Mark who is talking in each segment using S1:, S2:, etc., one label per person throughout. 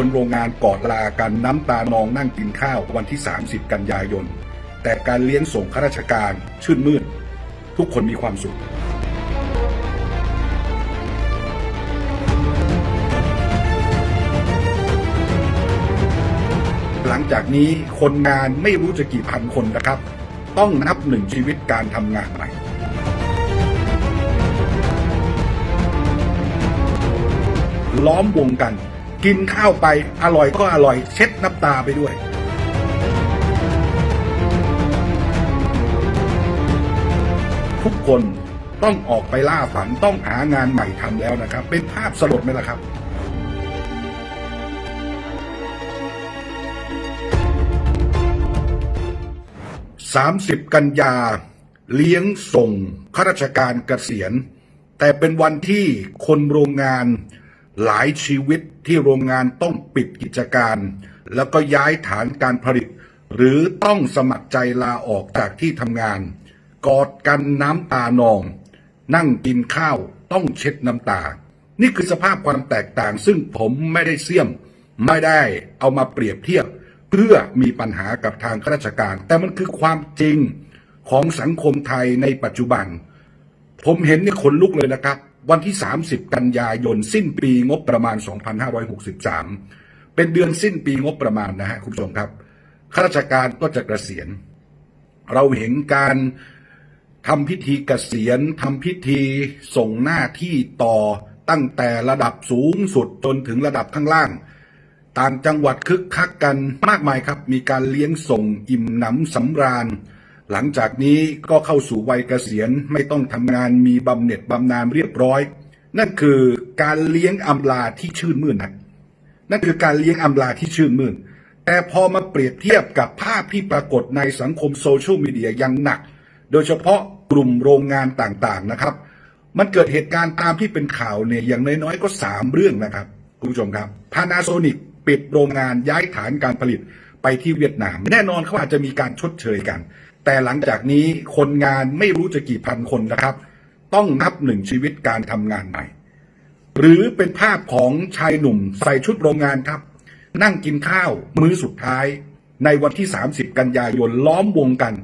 S1: คนโรงงานกอดลากันน้ำตานองนั่งกินข้าววันที่ 30 กันยายน แต่การเลี้ยงส่งข้าราชการชื่นมื่น ทุกคนมีความสุขหลังจากนี้คนงานไม่รู้จะกี่พันคนนะครับ ต้องนับหนึ่งชีวิตการทำงานใหม่ล้อมวงกัน กินข้าวไปอร่อยก็อร่อยเช็ดน้ำตาไปด้วยทุกคนต้องออกไปล่าฝันต้องหางานใหม่ทำแล้วนะครับ เป็นภาพสลดไหมล่ะครับ 30 กันยา เลี้ยงส่งข้าราชการเกษียณ แต่เป็นวันที่คนโรงงาน หลายชีวิตที่โรงงานต้องปิดกิจการ แล้วก็ย้ายฐานการผลิต หรือต้องสมัครใจลาออกจากที่ทำงาน กอดกันน้ำตานอง นั่งกินข้าวต้องเช็ดน้ำตา นี่คือสภาพความแตกต่างซึ่งผมไม่ได้เสี่ยม ไม่ได้เอามาเปรียบเทียบ เพื่อมีปัญหากับทางข้าราชการ แต่มันคือความจริงของสังคมไทยในปัจจุบัน ผมเห็นนี่ขนลุกเลยนะครับ วันที่ 30 กันยายน สิ้นปีงบประมาณ 2563 เป็นเดือนสิ้นปีงบประมาณนะฮะคุณผู้ชมครับข้าราชการก็จะกะเกษียณ เราเห็นการทำพิธีกเกษียณทำพิธีส่งหน้าที่ต่อตั้งแต่ระดับสูงสุดจนถึงระดับข้างล่าง ต่างจังหวัดคึกคักกันมากมายครับ มีการเลี้ยงส่งอิ่มหนำสำราญ หลังจากนี้ก็เข้าสู่วัยเกษียณไม่ต้องทำงานมีบำเหน็จบำนาญเรียบร้อย นั่นคือการเลี้ยงอำลาที่ชื่นมื่นนะนั่นคือการเลี้ยงอำลาที่ชื่นมื่น แต่พอมาเปรียบเทียบกับภาพที่ปรากฏในสังคมโซเชียลมีเดียยังหนัก โดยเฉพาะกลุ่มโรงงานต่างๆนะครับ มันเกิดเหตุการณ์ตามที่เป็นข่าวเนี่ยอย่างน้อยๆก็สามเรื่องนะครับคุณผู้ชมครับพานาโซนิกปิดโรงงานย้ายฐานการผลิตไปที่เวียดนาม แน่นอนเขาอาจจะมีการชดเชยกัน แต่หลังจากนี้คนงานไม่รู้จะกี่พันคนนะครับ ต้องนับหนึ่งชีวิตการทำงานใหม่ หรือเป็นภาพของชายหนุ่มใส่ชุดโรงงานครับ นั่งกินข้าวมื้อสุดท้าย ในวันที่ 30 กันยายนล้อมวงกัน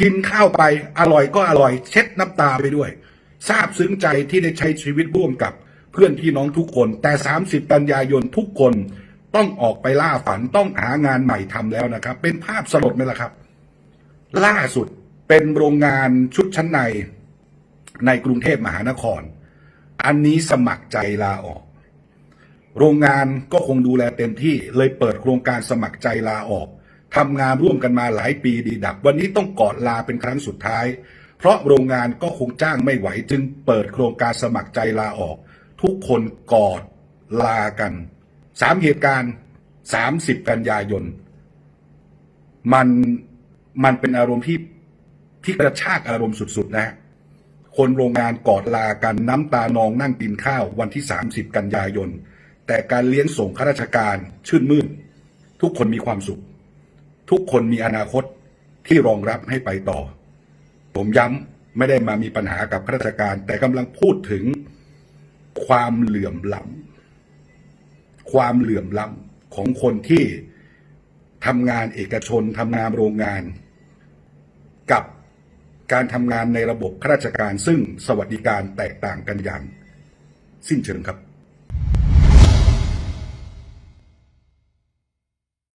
S1: กินข้าวไปอร่อยก็อร่อย เช็ดน้ำตาไปด้วยซาบซึ้งใจที่ได้ใช้ชีวิตร่วมกับเพื่อนพี่น้องทุกคน แต่ 30 กันยายนทุกคนต้องออกไปล่าฝันต้องหางานใหม่ทำแล้วนะครับ เป็นภาพสลดไหมล่ะครับ ล่าสุดเป็นโรงงานชุดชั้นในในกรุงเทพมหานคร อันนี้สมัครใจลาออก โรงงานก็คงดูแลเต็มที่เลยเปิดโครงการสมัครใจลาออกทำงานร่วมกันมาหลายปีดีดัก วันนี้ต้องกอดลาเป็นครั้งสุดท้าย เพราะโรงงานก็คงจ้างไม่ไหว จึงเปิดโครงการสมัครใจลาออก ทุกคนกอดลากันสามเหตุการณ์สามสิบกันยายน มัน มันเป็นอารมณ์ที่ที่กระชากอารมณ์สุดๆนะฮะคนโรงงานกอดลากันน้ำตานองนั่งกินข้าววันที่ 30 กันยายน แต่การเลี้ยงส่งข้าราชการชื่นมื่น ทุกคนมีความสุข ทุกคนมีอนาคตที่รองรับให้ไปต่อ ผมย้ำไม่ได้มามีปัญหากับข้าราชการ แต่กำลังพูดถึงความเหลื่อมล้ำความเหลื่อมล้ำของคนที่ ทำงานเอกชนทำงานโรงงาน กับการทำงานในระบบข้าราชการซึ่งสวัสดิการแตกต่างกันอย่างสิ้นเชิงครับ